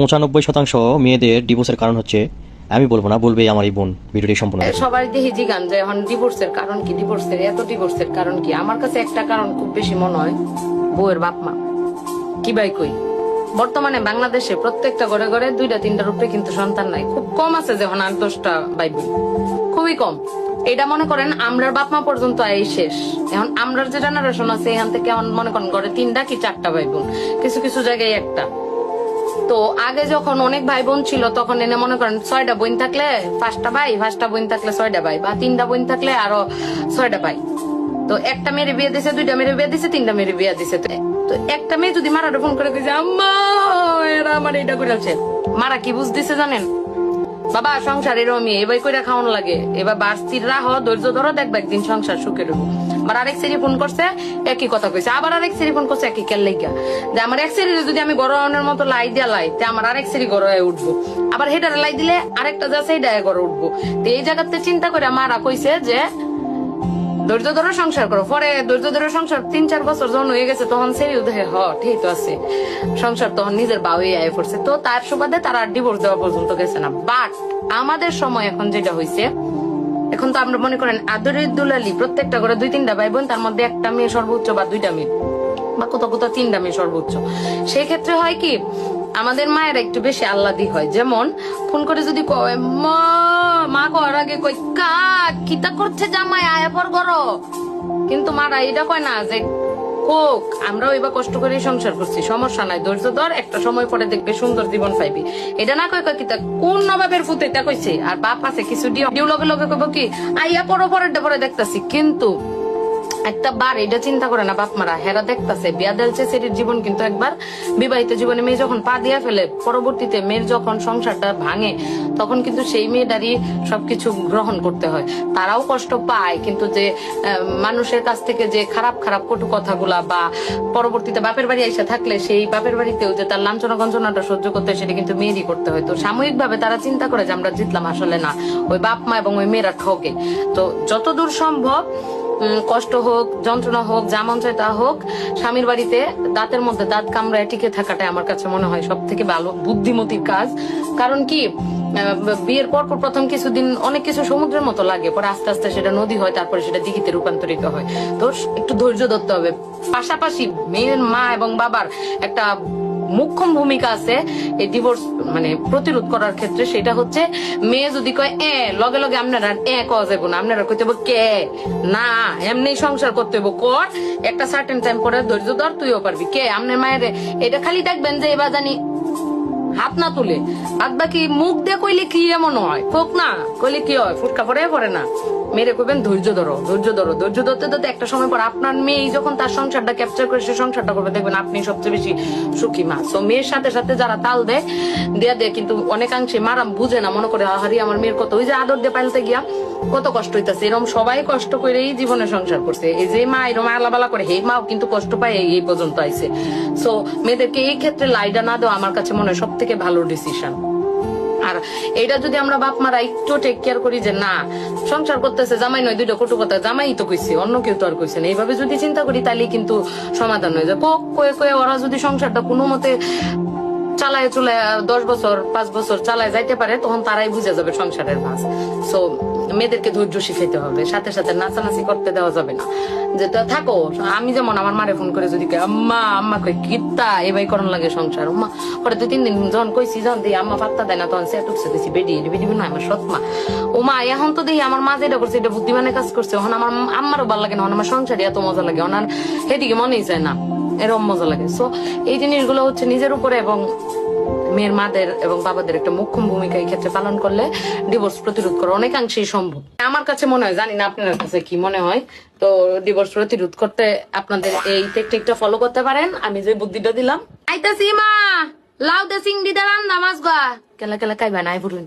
পঁচানব্বই শতাংশ মেয়েদের ডিভোর্সের কারণ হচ্ছে, আমি বলব না বলবে আমার এই বোন, ভিডিওটি সম্পূর্ণ। সবাই দেখি জিগান যে, এখন ডিভোর্সের কারণ কি? ডিভোর্সের এত ডিভোর্সের কারণ কি? আমার কাছে একটা কারণ খুব বেশি মনে হয়, বউয়ের বাপ মা। কি ভাই কই? বর্তমানে বাংলাদেশে প্রত্যেকটা ঘরে ঘরে দুইটা, তিনটার উপরে কিন্তু সন্তান নাই। খুব কম আছে যেমন আট, দশটা ভাই বোন খুবই কম। এটা মনে করেন, আমরার বাপ মা পর্যন্ত এই শেষ। এখন আমরার যে জেনারেশন আছে, এখান থেকে মনে করেন, ঘরে তিনটা কি চারটা ভাই বোন কিছু কিছু জায়গায় একটা। তো আগে যখন অনেক ভাই বোন ছিল, তখন এনে মনে করেন ছয়টা বোন থাকলে পাঁচটা ভাই, পাঁচটা বোন থাকলে ছয়টা ভাই, বা তিনটা বোন থাকলে আরও ছয়টা ভাই। তো একটা মেয়ের বিয়ে দিছে, দুইটা মেয়ের বিয়ে দিছে, তিনটা মেয়ের বিয়ে দিছে। তো একটা মেয়ে যদি মারাটা ফোন করে দিছে আম্মা আমার এটা করে মারা কি বুঝ দিছে জানেন? বাবা, সংসার এরমই এবার কইরা খাওয়ানো লাগে। এবার বাড়তির রাহ, ধৈর্য ধরো, দেখবে একদিন সংসার সুখে রইব। আবার আরেক সেরি ফোন করছে, একই কথা কইছে। আবার আরেক সেরি ফোন করছে, একই কেল লাগিয়া যে আমার এক সেরি যদি আমি গরমের মতো লাই দিয়া লাই, তে আমার আরেক সেরি গড়ে উঠবো। আবার হেটারে লাই দিলে আরেকটা যা সেই ডায়ে গড়ে উঠবো। তো এই জায়গাতে চিন্তা করে মারা কইছে যে, ধৈর্য ধরে সংসার করো। পরে ধৈর্য ধরে সংসার তিন চার বছর যখন হয়ে গেছে, তখন সেরি উদয় হ ঠিক তো আছে। সংসার তখন নিজের বাউই আয় পড়ছে। তো তার সুবাদে তারা ডিভোর্স দেওয়া পর্যন্ত গেছে না। বাট আমাদের সময় এখন যেটা হয়েছে এখন তো আমরা মনে করেন আদরের দুলালি, প্রত্যেকটা করে দুই তিনটা ভাই বোন তার মধ্যে একটা মেয়ে সর্বোচ্চ বা দুইটা মেয়ে, বা কোথাও কোথাও তিনটা মেয়ে সর্বোচ্চ। সেই ক্ষেত্রে হয় কি, আমাদের মায়ের একটু বেশি আল্লাদি হয়। যেমন, ফোন করে যদি কয়, মা মা করার আগে কই কা কিতা করছে জামাই, আয়া পর করো কিন্তু মারা এটা কয় না যে হোক, আমরাও এবার কষ্ট করে সংসার করছি। সমস্যা নাই, ধৈর্য ধর, একটা সময় পরে দেখবে সুন্দর জীবন পাইবি। এটা না কয় কি কোন নবাবের পুতে এটা কইছে? আর বাপ আছে, কিছু ডিউ লগে লগে কইব কি, আইয়া পরো পরে দেখতাছি। কিন্তু একটা বার এটা চিন্তা করে না বাপ মারা হেরা দেখতাছে, বিয়া দেলছে সেটির জীবন কিন্তু একবার বিবাহিত জীবনে মেয়ে যখন পা দিয়া ফেলে, পরবর্তীতে মেয়ের যখন সংসারটা ভাঙে, তখন কিন্তু সেই মেয়েটারই সবকিছু গ্রহণ করতে হয়। তারাও কষ্ট পায়, কিন্তু যে মানুষের কাছ থেকে যে খারাপ খারাপ কটু কথাগুলা বা পরবর্তীতে বাপের বাড়ি এসে থাকলে সেই বাপের বাড়িতেও যে তার লাঞ্ছনা গঞ্জনাটা সহ্য করতে হয়, সেটা কিন্তু মেয়েরই করতে হয়। তো সাময়িকভাবে তারা চিন্তা করে যে আমরা জিতলাম আসলে না। ওই বাপ মা এবং ওই মেয়েরা ঠকে। তো যতদূর সম্ভব কষ্ট হোক, যন্ত্রণা হোক, যা মন তা হোক, স্বামীর বাড়িতে দাঁতের মধ্যে দাঁত কামড়ায় টিকে থাকাটাই আমার কাছে মনে হয় সব থেকে ভালো, বুদ্ধিমতির কাজ। কারণ কি? বিয়ের পর পর প্রথম কিছুদিন অনেক কিছু সমুদ্রের মতো লাগে। পরে আস্তে আস্তে সেটা নদী হয়, তারপরে সেটা দিঘিতে রূপান্তরিত হয়। তো একটু ধৈর্য ধরতে হবে। পাশাপাশি মেয়ের মা এবং বাবার একটা মুখ্যম ভূমিকা আছে এই ডিভোর্স মানে প্রতিরোধ করার ক্ষেত্রে। সেটা হচ্ছে মেয়ে যদি কয়, এ, লগে লগে আপনারা এ কওয়া যাব না। আপনারা কইতে কে? না, এমনি সংসার করতে হইব। কর, একটা সার্টেন টাইম পরে ধৈর্য ধর, তুইও পারবি। কে? আপনার মায়ের। এটা খালি দেখবেন যে এবার জানি হাত না তুলে। আর বাকি মুখ দিয়ে কইলে কি এমন হয় কোক না, কইলে কি হয়, ফুটকা পরে পরে না। মেরে কইবেন, ধৈর্য ধরো ধৈর্য ধরো, ধৈর্য ধরতে ধরতে একটা সময় পর আপনার মেয়ে যখন তার সংসারটা ক্যাপচার করে, সে সংসারটা করবে, দেখবেন আপনি সবচেয়ে বেশি সুখী মা। তো মেয়ের সাথে সাথে যারা তাল দেয়, দেয়া দেয় কিন্তু অনেকাংশে মারাম বুঝে না, মনে করে হারি আমার মেয়ের কত ওই যে আদর দিয়ে পাইলতে গিয়া কত কষ্ট হইতাছে। এরকম সবাই কষ্ট করেই জীবনে সংসার করছে। এই যে মা এরকম আলাবালা করে হে মাও কিন্তু কষ্ট পায়, এই এই পর্যন্ত আইছে। সো মেয়েদেরকে এই ক্ষেত্রে লাইডা না দেওয়া আমার কাছে মনে হয় সব থেকে ভালো ডিসিশন আর এটা যদি আমরা বাপ মারা একটু টেক কেয়ার করি যে না, সংসার করতেছে, জামাই নয়, দুইটা কটু কথা জামাই তো কইছে, অন্য কেউ তো আর কইছে না। এইভাবে যদি চিন্তা করি তাহলে কিন্তু সমাধান হয়ে যায়। কোক কয়ে কয়ে ওরা যদি সংসারটা কোনো মতে চালায় চলে দশ বছর, পাঁচ বছর চালায় যাইতে পারে, তখন তারাই বুঝে যাবে সংসারের ভাস সো মেয়েদেরকে ধৈর্য শিখাইতে হবে। সাথে সাথে নাচানাচি করতে দেওয়া যাবে না। যে থাকো, আমি যেমন আমার মারে ফোন করে যদি আম্মা আম্মা কই কিত্তা এবার করন লাগে সংসার। উম্মা, পরে দুই, তিন দিন যখন কইছি, যখন দিই, আম্মা পাত্তা দেয় না, তখন সে টুকছে দিছি বেডি বেডি না আমার সৎ মা। ও মা এখন তো দেখি আমার মা যেটা করছে, এটা বুদ্ধিমানের কাজ করছে। এখন আমার আম্মারও ভালো লাগে না আমার সংসারে এত মজা লাগে। ওনার সেদিকে মনেই যায় না। এরকম মজা লাগে। সো এই জিনিসগুলো হচ্ছে নিজের উপরে এবং মেয়ের মাদের এবং বাবাদের একটা মুখ্য ভূমিকা এই ক্ষেত্রে পালন করলে ডিভোর্স প্রতিরোধ করা অনেকাংশেই সম্ভব। আমার কাছে মনে হয় জানি না আপনার কাছে কি মনে হয় তো ডিভোর্স প্রতিরোধ করতে আপনাদের এই টেকনিকটা ফলো করতে পারেন। আমি যে বুদ্ধিটা দিলাম। আইতাছি মা লাউ দে সিংড়ি দা রান্না মাছ গা। কেলা কেলা কাইবা নাই পুরুন